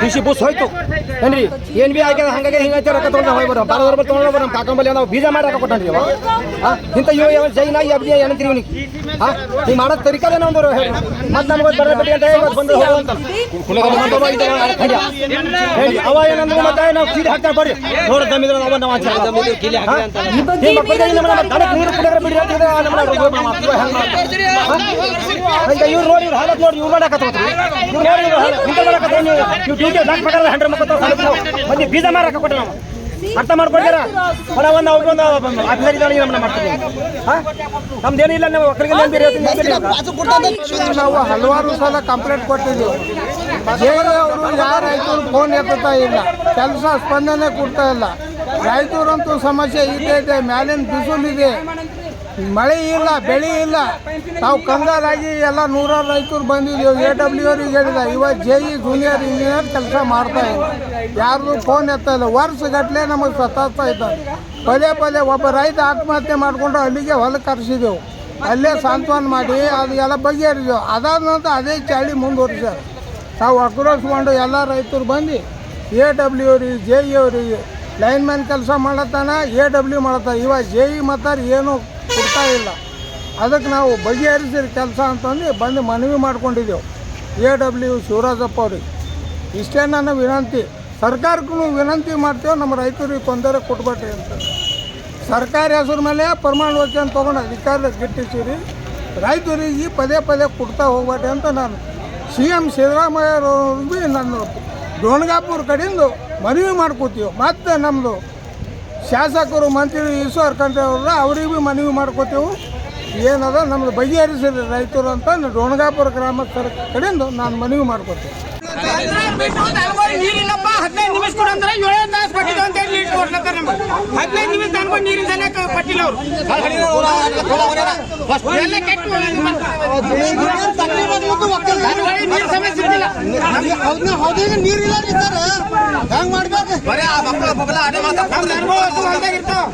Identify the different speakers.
Speaker 1: D C ಬುಸ್ ಹೋಯ್ತು. ಏನ್ರಿ? ಏನ್ ಬಿ ಆಗ್ಯದ? ಹಂಗಾಗಿ ಹಿಂಗೈತೆ ರೊಕ್ಕ ತೊಗೊಂಡು ಹೋಗಿ ಬರೋ ಬಾರ ಬರ್ ತೊಗೊಂಡು ಬರೋ ಕಾಕಂಬಲ್ಲಿ ನಾವು ಬೀಜ ಮಾಡಿ ರೊಕ್ಕ ಇಂತ ಅವ ಇಂಥ ಇವ ಯಾವ ಜೈನ ಅಬ್ದಿ ಏನಂತೀರಿ ಇವನಿಗೆ? ಹಾ ನೀವು ಮಾಡೋ ತರಿಕಲೇನ ಒಂದು ಹೇಳಿ ಮತ್ತೆ ನಮ್ಗೆ ಬರ ಅಂತ ಇವತ್ತು ಬಂದು ಹೋಗುವಂತ ಹೇಳಿ ಅವ ಏನಂದ್ರೆ ಮತ್ತೆ ನಾವು ಕೀಲಿ ಹಾಕ್ತಾ ಬರ್ರಿ. ನೋಡ ದಮ್ಮಿದ್ರೆ ಅವ ನಾವು ಆಚೆ ನಿಮ್ಮ ಮಕ್ಕಳಿಗೆ ನಮ್ಮ ದನಕ್ಕೆ ನೀರು ಕುಡಿದ್ರೆ ಬಿಡಿ ಅಂತ ನಮ್ಮ ಇವ್ರು ನೋಡಿ ಇವ್ರು ಹಾಲತ್ ನೋಡಿ ಇವ್ರು ಮಾಡಕತ್ತವ್ರಿ ಇವ್ರು ನೋಡಿ ಇವ್ರು ಹಾಲು ಇಂಥ ಮಾಡಕತ್ತವ್ರು ನೀವು. ನೀವು ಮಂದಿ ಬೀಜ ಮಾರಕ್ಕೆ ಕೊಟ್ಟೆ ನಾವು. ಅರ್ಥ ಮಾಡ್ಕೊಳ್ತೀರ ಹೊರ ಒಂದು ನಾವು ಬೇರೆ
Speaker 2: ನಾವು ಹಲವಾರು ಸಲ ಕಂಪ್ಲೇಂಟ್ ಕೊಟ್ಟಿದ್ದೀವಿ. ಯಾರು ರೈತರು ಫೋನ್ ಎತ್ತುತ್ತಾ ಇಲ್ಲ. ಕೆಲಸ ಸ್ಪಂದನೆ ಕೊಡ್ತಾ ಇಲ್ಲ. ರೈತರಂತೂ ಸಮಸ್ಯೆ ಇದೆ ಇದೆ, ಮ್ಯಾಲಿನ ಬಿಸಿಲಿದೆ. ಮಳೆ ಇಲ್ಲ, ಬೆಳೆ ಇಲ್ಲ. ನಾವು ಕಂಗಾಲಾಗಿ ಎಲ್ಲ ನೂರಾರು ರೈತರು ಬಂದಿದ್ದೀವಿ. ಎ ಡಬ್ಲ್ಯೂ ಅವ್ರಿಗೆ ಹೇಳಿದ, ಇವಾಗ ಜೆ ಇ ಜೂನಿಯರ್ ಇಂಜಿನಿಯರ್ ಕೆಲಸ ಮಾಡ್ತಾ ಇಲ್ಲ. ಯಾರ್ದು ಫೋನ್ ಎತ್ತಾ ಇಲ್ಲ. ವರ್ಷಗಟ್ಟಲೆ ನಮಗೆ ಸತಾಸ್ತಾ ಇದ್ದಾರೆ. ಪದೇ ಪದೇ ಒಬ್ಬ ರೈತ ಆತ್ಮಹತ್ಯೆ ಮಾಡಿಕೊಂಡು ಅಲ್ಲಿಗೆ ಹೊಲಕ್ಕೆ ಕರೆಸಿದೆವು. ಅಲ್ಲೇ ಸಾಂತ್ವನ ಮಾಡಿ, ಅದು ಎಲ್ಲ ಬಗೆಹರಿದೆವು. ಅದಾದ ನಂತರ ಅದೇ ಚಾಳಿ ಮುಂದುವರಿಸ್ಯಾರ. ನಾವು ಆಕ್ರೋಶಗೊಂಡು ಎಲ್ಲ ರೈತರು ಬಂದು ಎ ಡಬ್ಲ್ಯೂ ಅವ್ರಿಗೆ ಜೆ ಇ ಅವ್ರಿಗೆ ಲೈನ್ ಮ್ಯಾನ್ ಕೆಲಸ ಮಾಡತ್ತಾನ ಎ ಡಬ್ಲ್ಯೂ ಮಾಡತ್ತಾನ. ಇವಾಗ ಜೆ ಇ ಮತ್ತಾರ ಏನು ಕೊಡ್ತಾ ಇಲ್ಲ. ಅದಕ್ಕೆ ನಾವು ಬಗೆಹರಿಸಿರಿ ಕೆಲಸ ಅಂತಂದು ಬಂದು ಮನವಿ ಮಾಡ್ಕೊಂಡಿದ್ದೆವು. ಎ ಡಬ್ಲ್ಯೂ ಶಿವರಾಜಪ್ಪ ಅವ್ರಿಗೆ. ಇಷ್ಟೇ ನನ್ನ ವಿನಂತಿ. ಸರ್ಕಾರಕ್ಕೂ ವಿನಂತಿ ಮಾಡ್ತೇವೆ, ನಮ್ಮ ರೈತರಿಗೆ ತೊಂದರೆ ಕೊಟ್ಬೇಡ್ರಿ ಅಂತ. ಸರ್ಕಾರಿ ಹೆಸರು ಮೇಲೆ ಪ್ರಮಾಣ ವಚನ ತೊಗೊಂಡು ಅಧಿಕಾರ ಗಿಟ್ಟಿಸಿರಿ. ರೈತರಿಗೆ ಪದೇ ಪದೇ ಕೊಡ್ತಾ ಹೋಗ್ಬೇಡ್ರಿ ಅಂತ ನಾನು ಸಿ ಎಂ ಸಿದ್ದರಾಮಯ್ಯವ್ರಿಗೆ ನಾನು ಡೋಣಗಾಪುರ ಕಡೆಯಿಂದ ಮನವಿ ಮಾಡ್ಕೋತೀವಿ. ಮತ್ತು ನಮ್ಮದು ಶಾಸಕರು ಮಂತ್ರಿ ಈಶ್ವರ್ ಖಂಡ್ರೆ ಅವ್ರ ಅವ್ರಿಗೆ ಭೀ ಮನವಿ ಮಾಡ್ಕೋತೀವಿ. ಏನದ ನಮ್ದು ಬಗೆಹರಿಸಿದ್ರೆ ರೈತರು ಅಂತ ಡೋಣಗಾಪುರ ಗ್ರಾಮಸ್ಥರ ಕಡೆಯಿಂದ ನಾನು ಮನವಿ ಮಾಡ್ಕೋತೀವಿ.
Speaker 3: ನೀರಿಲ್ಲಪ್ಪ ಹದಿನೈದು ನಿಮಿಷ ಕೊಡು ಅಂದ್ರೆ ಏಳೇ ತಾಸು ಕೊಟ್ಟಿದ್ದು ಅಂತ ಹೇಳಿ ಲೀಡ್ ಕೊಡ್ಲತ್ತಾರ ನಮ್ಗೆ. ಹದಿನೈದು ನಿಮಿಷ ಅನ್ಕೊಂಡು ನೀರಿನ ಪಟ್ಟಿಲ್ಲ ಅವರು. ಎಲ್ಲ ಕೆಟ್ಟು ಸಮಸ್ಯೆ
Speaker 2: ಇಲ್ಲ ಹೆಂಗ್ ಮಾಡ್ಬೇಕು?
Speaker 3: ನಮ್ದು ಅನುಭವ ಹೊಲ್ದಾಗ ಇರ್ತಾವ.